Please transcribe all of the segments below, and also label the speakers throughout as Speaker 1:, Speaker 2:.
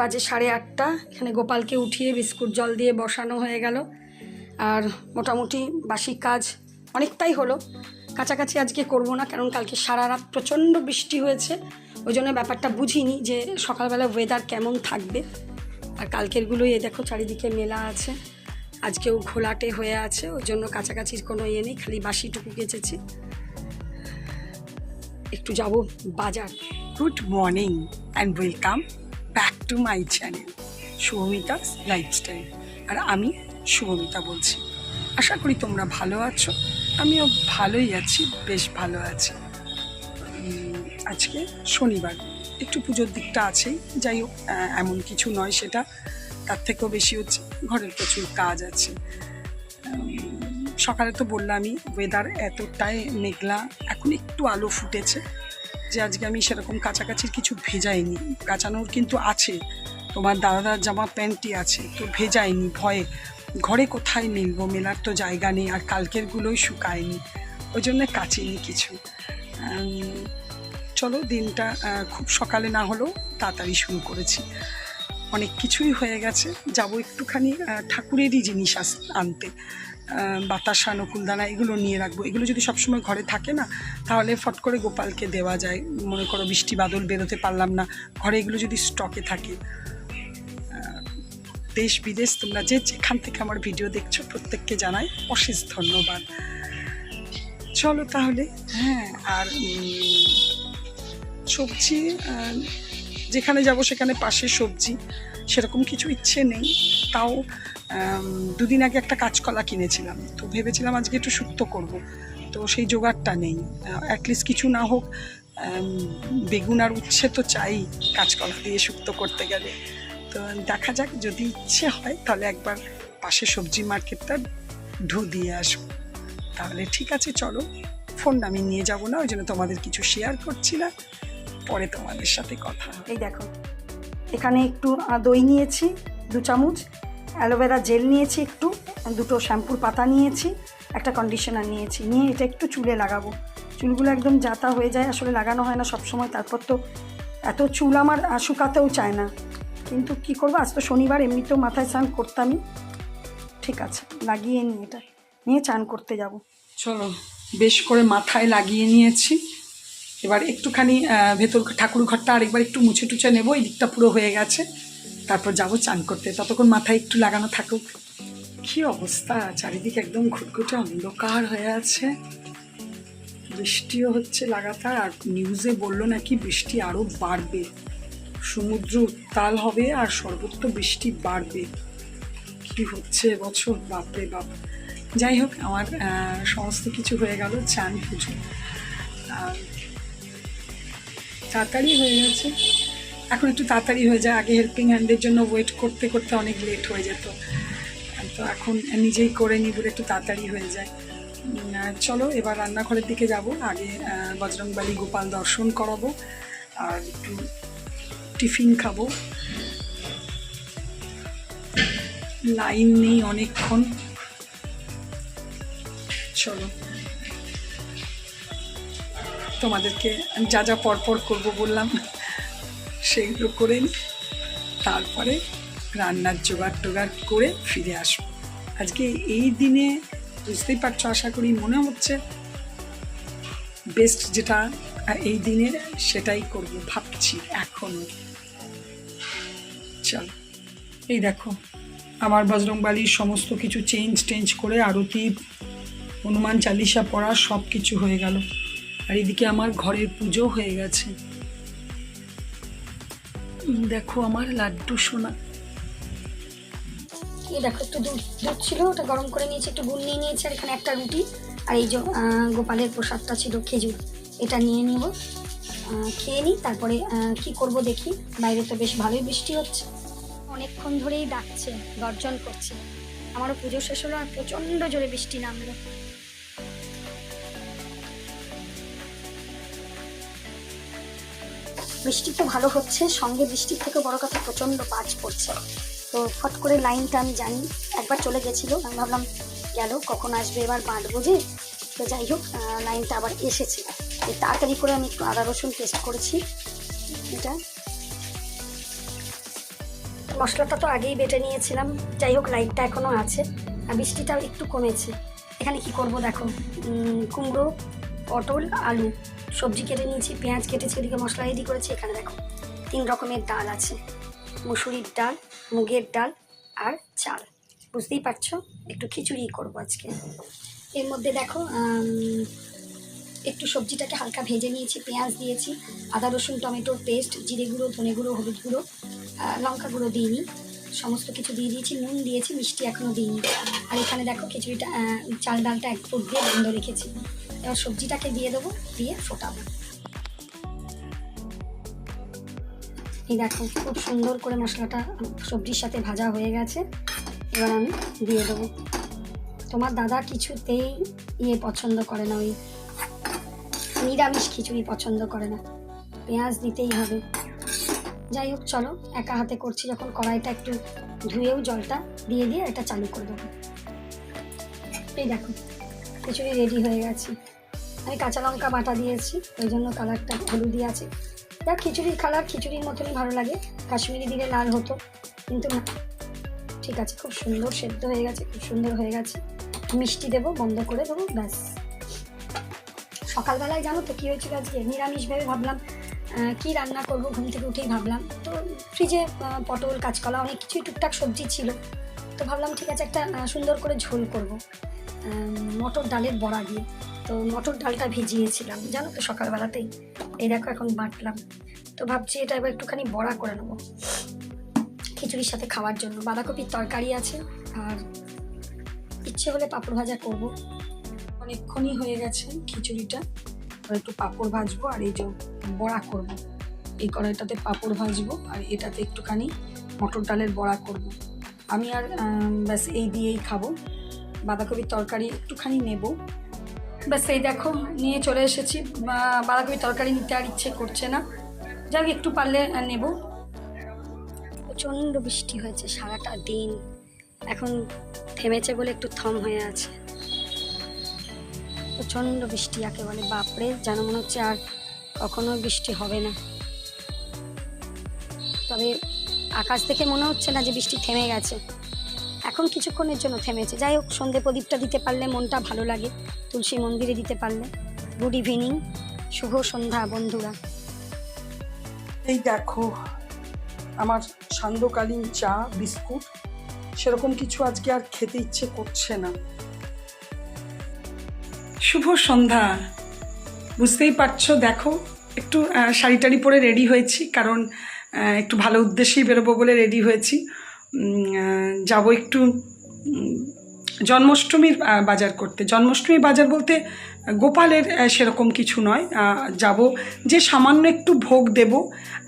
Speaker 1: বাজে সাড়ে আটটা, এখানে গোপালকে উঠিয়ে বিস্কুট জল দিয়ে বসানো হয়ে গেল। আর মোটামুটি বাসি কাজ অনেকটাই হলো। কাছাকাছি আজকে করব না, কারণ কালকে সারা রাত প্রচণ্ড বৃষ্টি হয়েছে। ওই জন্য ব্যাপারটা বুঝিনি যে সকালবেলা ওয়েদার কেমন থাকবে। আর কালকেরগুলোই এ দেখো চারিদিকে মেলা আছে। আজকেও ঘোলাটে হয়ে আছে, ওই জন্য কাছাকাছির কোনো ইয়ে নেই, খালি বাসিটুকু গেছেছি একটু যাব বাজার।
Speaker 2: Good morning and welcome to my channel Shubhamita's lifestyle আর আমি শুভমিতা বলছি। আশা করি তোমরা ভালো আছো। আমিও ভালোই আছি, বেশ ভালো আছি। আজকে শনিবার। একটু পুজোর দিকটা আছেই। যাই হোক এমন কিছু নয় সেটা। তার থেকেও বেশি হচ্ছে, ঘরের প্রচুর কাজ আছে। সকালে তো বললামই ওয়েদার এতটাই মেঘলা, এখন একটু আলো ফুটেছে। যে আজকে আমি সেরকম কাছাকাছির কিছু ভেজাইনি। কাচানোর কিন্তু আছে। তোমার দাদার জামা প্যান্টটি আছে, তো ভেজাইনি, ভয়ে। ঘরে কোথায় মিলবো মেলার তো জায়গা নেই, আর কালকেরগুলোই শুকায়নি। ওই জন্য কাচিনি কিছু। চলো দিনটা খুব সকালে না হলেও তাড়াতাড়ি শুরু করেছি। অনেক কিছুই হয়ে গেছে। যাব একটুখানি ঠাকুরেরই জিনিস আনতে। বাতাসা, নকুলদানা, এগুলো নিয়ে রাখব। এগুলো যদি সবসময় ঘরে থাকে না, তাহলে ফট করে গোপালকে দেওয়া যায়। মনে করো বৃষ্টি বাদল বেরোতে পারলাম না। ঘরে এগুলো যদি স্টকে থাকে দেশ বিদেশ তোমরা যে যেখান থেকে আমার ভিডিও দেখছ, প্রত্যেককে জানাই অশেষ ধন্যবাদ। চলো তাহলে হ্যাঁ আর সবজি যেখানে যাব সেখানে পাশে সবজি, সেরকম কিছু ইচ্ছে নেই। তাও দুদিন আগে একটা কাঁচকলা কিনেছিলাম। তো ভেবেছিলাম আজকে একটু শুক্তো করব। তো সেই জোগাড়টা নেই। অ্যাটলিস্ট কিছু না হোক বেগুন আর উচ্ছে তো চাই কাঁচকলা দিয়ে শুক্তো করতে গেলে। তো দেখা যাক, যদি ইচ্ছে হয়, তাহলে একবার পাশে সবজি মার্কেটটা ঢু দিয়ে আসব। তাহলে ঠিক আছে, চলো। ফোন আমি নিয়ে যাব না, ওই জন্য তোমাদের কিছু শেয়ার করছি না। পরে তোমাদের সাথে কথা
Speaker 1: এই দেখো, এখানে একটু দই নিয়েছি, দু চামচ। অ্যালোভেরা জেল নিয়েছি একটু, দুটো শ্যাম্পুর পাতা নিয়েছি, একটা কন্ডিশনার নিয়েছি, নিয়ে এটা একটু চুলে লাগাবো। চুলগুলো একদম জাতা হয়ে যায়, আসলে লাগানো হয় না সব সময় তারপর তো এত চুল আমার শুকাতেও চায় না। কিন্তু কি করব, আজ তো শনিবার, এমনিতেও মাথায় স্নান করতামই। ঠিক আছে, লাগিয়ে নিই এটা, নিয়ে চান করতে যাব।
Speaker 2: চলো, বেশ করে মাথায় লাগিয়ে নিয়েছি। এবার একটুখানি ভেতর ঠাকুর ঘরটা আরেকবার একটু মুছে টুছে নেব, এই দিকটা পুরো হয়ে গেছে। তারপর যাব চান করতে। ততক্ষণ মাথায় একটু লাগানো থাকুক। কি অবস্থা? চারিদিকে একদম ঘুটঘুটে অন্ধকার হয়ে আছে। বৃষ্টিও হচ্ছে লাগাতার। আর নিউজে বলল নাকি বৃষ্টি আরও বাড়বে। সমুদ্র উত্তাল হবে আর সর্বত্র বৃষ্টি বাড়বে। কি হচ্ছে এবছর? বাপরে বাপ। যাই হোক, আমার সমস্ত কিছু হয়ে গেল, চান, পুজো। তাড়াতাড়ি হয়ে গেছে। এখন একটু তাড়াতাড়ি হয়ে যায়, আগে হেল্পিং হ্যান্ডের জন্য ওয়েট করতে করতে অনেক লেট হয়ে যেত। তো এখন নিজেই করে নিই বলে একটু তাড়াতাড়ি হয়ে যায়। চলো, এবার রান্নাঘরের দিকে যাব, আগে বজরংবালি গোপাল দর্শন করাবো, আর একটু টিফিন খাব। লাইন নেই অনেকক্ষণ। চলো। তোমাদেরকে যা যা পরপর করব বললাম। সেগুলো করে নিই তারপরে রান্নার জোগাড় টোগাড় করে ফিরে আসব। আজকে এই দিনে বুঝতেই পারছ, আশা করি মনে হচ্ছে বেস্ট যেটা এই দিনের সেটাই করব, ভাবছি এখনও চল, এই দেখো, আমার বজরংবালির সমস্ত কিছু চেঞ্জ টেঞ্জ করে আরতি, হনুমান চালিসা পড়া সব কিছু হয়ে গেল। আর এদিকে আমার ঘরের পুজো হয়ে গেছে। দেখো আমার লাড্ডু সোনা।
Speaker 1: এই দেখো, একটু দুধ দুধ ছিল, ওটা গরম করে নিয়েছি, একটু গুড় নিয়ে নিয়েছি, আর এখানে একটা রুটি। আর এই যে গোপালের প্রসাদটা ছিল খেজুর। এটা নিয়ে নিব। খেয়ে নিই, তারপরে কি করব দেখি। বাইরে তো বেশ ভালোই বৃষ্টি হচ্ছে। অনেকক্ষণ ধরেই ডাকছে, গর্জন করছে। আমারও পুজো শেষ হলো আর প্রচণ্ড জোরে বৃষ্টি নামলো। বৃষ্টি তো ভালো হচ্ছে, সঙ্গে বৃষ্টির থেকে বড় কথা প্রচণ্ড বাজ পড়ছে। তো ফট করে লাইনটা আমি জানি, একবার চলে গেছিল, আমি ভাবলাম গেল, কখন আসবে এবার বাঁধবো যে? তো যাই হোক লাইনটা আবার এসেছে। তাড়াতাড়ি করে আমি একটু আদা রসুন পেস্ট করেছি। এটা মশলাটা তো আগেই বেটে নিয়েছিলাম। যাই হোক লাইটটা এখনও আছে। আর বৃষ্টিটাও একটু কমেছে। এখানে কি করব দেখো? কুমড়ো, পটল, আলু। সবজি কেটে নিয়েছি, পেঁয়াজ কেটেছি ওদিকে মশলা রেডি করেছি, এখানে দেখো তিন রকমের ডাল আছে। মুসুরির ডাল, মুগের ডাল আর চাল। বুঝতেই পারছ? একটু খিচুড়ি করব আজকে। এর মধ্যে দেখো একটু সবজিটাকে হালকা ভেজে নিয়েছি, পেঁয়াজ দিয়েছি, আদা, রসুন টমেটোর পেস্ট, জিরে গুঁড়ো, ধনে গুঁড়ো, হলুদ গুঁড়ো লঙ্কা গুঁড়ো দিইনি। সমস্ত কিছু দিয়ে দিয়েছি, নুন দিয়েছি, মিষ্টি এখনও দিইনি। আর এখানে দেখো খিচুড়িটা চাল ডালটা এক ফুট দিয়ে বন্ধ রেখেছি। এবার সবজিটাকে দিয়ে দেবো, দিয়ে ফোটাবো। এই দেখো, খুব সুন্দর করে মশলাটা সবজির সাথে ভাজা হয়ে গেছে। এবার আমি দিয়ে দেবো। তোমার দাদা কিছুতেই ইয়ে পছন্দ করে না, ওই নিরামিষ খিচুড়ি পছন্দ করে না। পেঁয়াজ দিতেই হবে। যাই হোক, চলো, একা হাতে করছি, যখন কড়াইটা একটু ধুয়েও জলটা দিয়ে দিয়ে এটা চালু করে দেবো। এই দেখো। খিচুড়ি রেডি হয়ে গেছে। আমি কাঁচা লঙ্কা বাটা দিয়েছি, ওই জন্য কালারটা হলুদি আছে। দেখ, খিচুড়ির কালার খিচুড়ির মতনই ভালো লাগে। কাশ্মীরি দিলে লাল হতো, কিন্তু না। ঠিক আছে, খুব সুন্দর সেদ্ধ হয়ে গেছে, খুব সুন্দর হয়ে গেছে। মিষ্টি দেবো, বন্ধ করে দেবো, ব্যাস। সকালবেলায় জানো তো কী হয়েছিল আজকে? নিরামিষ ভেবে ভাবলাম কি রান্না করব, ঘুম থেকে উঠেই ভাবলাম। তো ফ্রিজে পটল, কাঁচকলা, অনেক কিছুই টুকটাক সবজি ছিল। তো ভাবলাম ঠিক আছে, একটা সুন্দর করে ঝোল করব। মটর ডালের বড়া দিয়ে। তো মটর ডালটা ভিজিয়েছিলাম, জানো তো সকালবেলাতেই। এই দেখো এখন বাটলাম। তো ভাবছি এটা এবার একটুখানি বড়া করে নেব। খিচুড়ির সাথে খাওয়ার জন্য। বাঁধাকপির তরকারি আছে, আর ইচ্ছে হলে পাঁপড় ভাজা করব।
Speaker 3: অনেকক্ষণই হয়ে গেছে খিচুড়িটা। একটু পাঁপড় ভাজবো, আর এই যে বড়া করব। এই কড়াইটাতে পাঁপড় ভাজবো, আর এটাতে একটুখানি মটর ডালের বড়া করব। আমি আর ব্যাস এই দিয়েই খাব। বাঁধাকপির তরকারি একটুখানি নেব। ব্যাস, এই দেখো, নিয়ে চলে এসেছি। বাঁধাকপির তরকারি নিতে আর ইচ্ছে করছে না। যাক একটু পারলে নেব।
Speaker 1: প্রচণ্ড বৃষ্টি হয়েছে সারাটা দিন। এখন থেমেছে বলে একটু থম হয়ে আছে। প্রচণ্ড বৃষ্টি যাকে বলে বাপরে, যেন মনে হচ্ছে আর কখনো বৃষ্টি হবে না। তবে আকাশ দেখে মনে হচ্ছে না যে বৃষ্টি থেমে গেছে। এখন কিছুক্ষণের জন্য থেমেছে। যাই হোক, সন্ধে প্রদীপটা দিতে পারলে মনটা ভালো লাগে, তুলসী মন্দিরে দিতে পারলে। গুড ইভিনিং শুভ সন্ধ্যা বন্ধুরা।
Speaker 2: এই দেখো, আমার সান্ধ্যকালীন চা, বিস্কুট, সেরকম কিছু আজকে আর খেতে ইচ্ছে করছে না। শুভ সন্ধ্যা। বুঝতেই পারছ, দেখো, একটু শাড়ি টাড়ি পরে রেডি হয়েছি, কারণ একটু ভালো উদ্দেশ্যেই বেরোবো বলে রেডি হয়েছি। যাব একটু জন্মাষ্টমীর বাজার করতে। জন্মাষ্টমীর বাজার বলতে গোপালের সেরকম কিছু নয়। যাব, যে সামান্য একটু ভোগ দেব,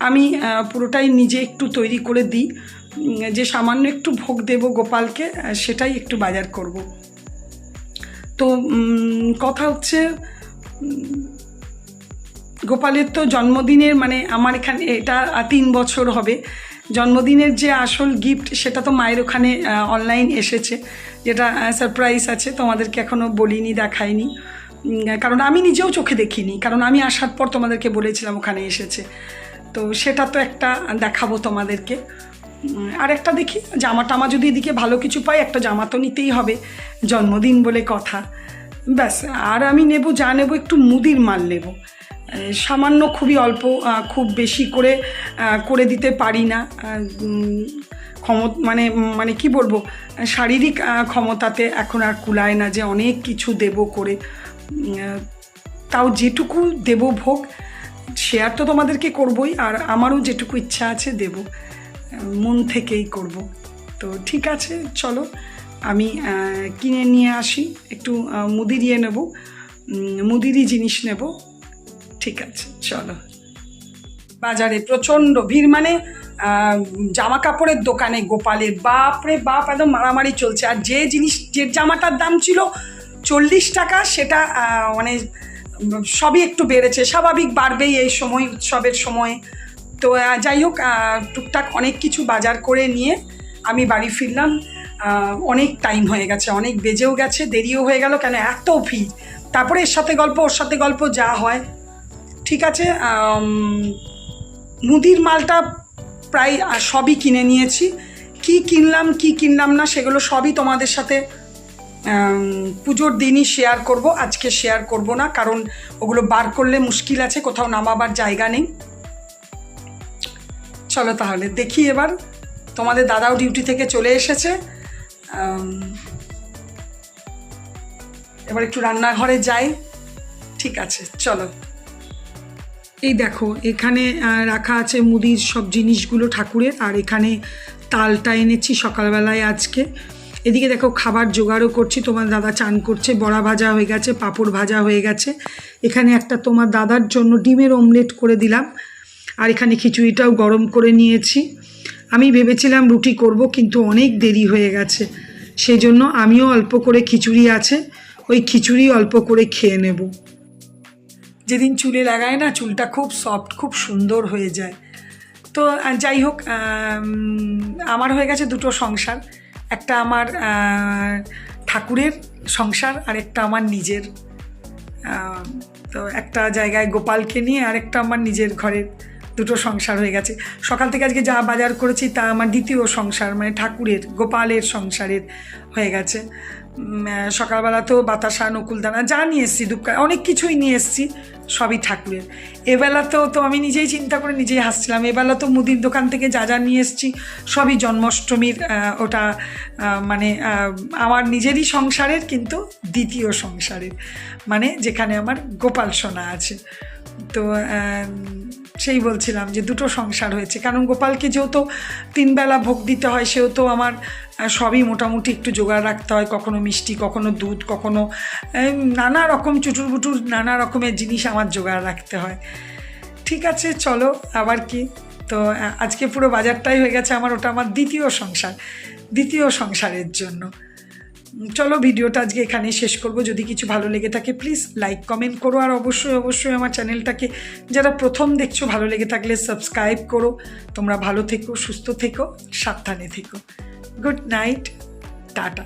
Speaker 2: আমি পুরোটাই নিজে একটু তৈরি করে দিই। যে সামান্য একটু ভোগ দেব গোপালকে সেটাই একটু বাজার করব। তো কথা হচ্ছে গোপালের তো জন্মদিনের মানে আমার এখানে এটা তিন বছর হবে। জন্মদিনের যে আসল গিফট সেটা তো মায়ের ওখানে অনলাইন এসেছে। যেটা সারপ্রাইজ আছে, তোমাদেরকে এখনও বলিনি, দেখাইনি। কারণ আমি নিজেও চোখে দেখিনি, কারণ আমি আসার পর তোমাদেরকে বলেছিলাম ওখানে এসেছে। তো সেটা তো একটা দেখাবো তোমাদেরকে। আর একটা দেখি, জামা টামা যদি এদিকে ভালো কিছু পাই, একটা জামা তো নিতেই হবে। জন্মদিন বলে কথা। ব্যাস, আর আমি নেব, যা নেব, একটু মুদির মাল নেব। সামান্য খুবই অল্প খুব বেশি করে করে দিতে পারি না। আহ, উম, ক্ষম মানে মানে কি বলব শারীরিক ক্ষমতাতে এখন আর কুলায় না যে অনেক কিছু দেব করে। তাও যেটুকু দেব ভোগ শেয়ার তো তোমাদেরকে করবই আর আমারও যেটুকু ইচ্ছা আছে দেব মন থেকেই করব। তো ঠিক আছে চলো আমি কিনে নিয়ে আসি একটু আহ, মুদিরিয়ে নেব উম, মুদিরি জিনিস নেব। ঠিক আছে, চলো। বাজারে প্রচণ্ড ভিড় মানে জামা কাপড়ের দোকানে, গোপালের, বাপরে বাপ, একদম মারামারি চলছে। আর যে জিনিস, যে জামাটার দাম ছিল চল্লিশ টাকা, সেটা মানে সবই একটু বেড়েছে। স্বাভাবিক বাড়বেই এই সময়, উৎসবের সময়। তো যাই হোক টুকটাক অনেক কিছু বাজার করে নিয়ে আমি বাড়ি ফিরলাম। অনেক টাইম হয়ে গেছে, অনেক বেজেও গেছে, দেরিও হয়ে গেল কেন? এত ভিড়। তারপরে এর সাথে গল্প, ওর সাথে গল্প যা হয়। ঠিক আছে মুদির মালটা প্রায় সবই কিনে নিয়েছি। কি কিনলাম কি কিনলাম না, সেগুলো সবই তোমাদের সাথে পুজোর দিনই শেয়ার করব। আজকে শেয়ার করব না, কারণ ওগুলো বার করলে মুশকিল আছে, কোথাও নামাবার জায়গা নেই। চলো তাহলে, দেখি এবার। তোমাদের দাদাও ডিউটি থেকে চলে এসেছে। এবার একটু রান্নাঘরে যাই। ঠিক আছে, চলো। এই দেখো, এখানে রাখা আছে মুদির সব জিনিসগুলো ঠাকুরের, আর এখানে তালটা এনেছি সকালবেলায় আজকে। এদিকে দেখো, খাবার জোগাড়ও করছি, তোমার দাদা চান করছে, বড়া ভাজা হয়ে গেছে, পাঁপড় ভাজা হয়ে গেছে। এখানে একটা তোমার দাদার জন্য ডিমের অমলেট করে দিলাম, আর এখানে খিচুড়িটাও গরম করে নিয়েছি। আমি ভেবেছিলাম রুটি করব, কিন্তু অনেক দেরি হয়ে গেছে। সেই জন্য আমিও অল্প করে খিচুড়ি আছে, ওই খিচুড়ি অল্প করে খেয়ে নেব। যেদিন চুলে লাগায় না, চুলটা খুব সফট খুব সুন্দর হয়ে যায়। তো যাই হোক আমার হয়ে গেছে দুটো সংসার। একটা আমার ঠাকুরের সংসার, আর একটা আমার নিজের। তো একটা জায়গায় গোপালকে নিয়ে, আর একটা আমার নিজের ঘরের দুটো সংসার হয়ে গেছে। সকাল থেকে আজকে যা বাজার করেছি, তা আমার দ্বিতীয় সংসার মানে ঠাকুরের, গোপালের সংসারের হয়ে গেছে। সকালবেলা তো বাতাসা, নকুলদানা, যা নিয়ে এসেছি দুঃখ অনেক কিছুই নিয়ে এসেছি। সবই ঠাকুরের এবেলা তো আমি নিজেই চিন্তা করে নিজেই হাসছিলাম। এবেলা তো মুদির দোকান থেকে যা যা নিয়ে এসেছি, সবই জন্মাষ্টমীর ওটা মানে আমার নিজেরই সংসারের কিন্তু দ্বিতীয় সংসারের। মানে যেখানে আমার গোপাল সোনা আছে। তো সেই বলছিলাম যে দুটো সংসার হয়েছে। কারণ গোপালকে যেহেতু তিনবেলা ভোগ দিতে হয়, সেহেতু আমার সবই মোটামুটি একটু জোগাড় রাখতে হয়। কখনো মিষ্টি, কখনো দুধ, কখনো নানা রকম চুটুর বুটুর নানা রকমের জিনিস আমার জোগাড় রাখতে হয়। ঠিক আছে, চলো, আবার কি? তো আজকে পুরো বাজারটাই হয়ে গেছে আমার, ওটা আমার দ্বিতীয় সংসার, দ্বিতীয় সংসারের জন্য। চলো, ভিডিওটা আজকে এখানেই শেষ করব। যদি কিছু ভালো লেগে থাকে প্লিজ লাইক কমেন্ট করো, আর অবশ্যই অবশ্যই আমার চ্যানেলটাকে যারা প্রথম দেখছ, ভালো লেগে থাকলে সাবস্ক্রাইব করো। তোমরা ভালো থেকো, সুস্থ থেকো, সাবধানে থেকো। Good night tata.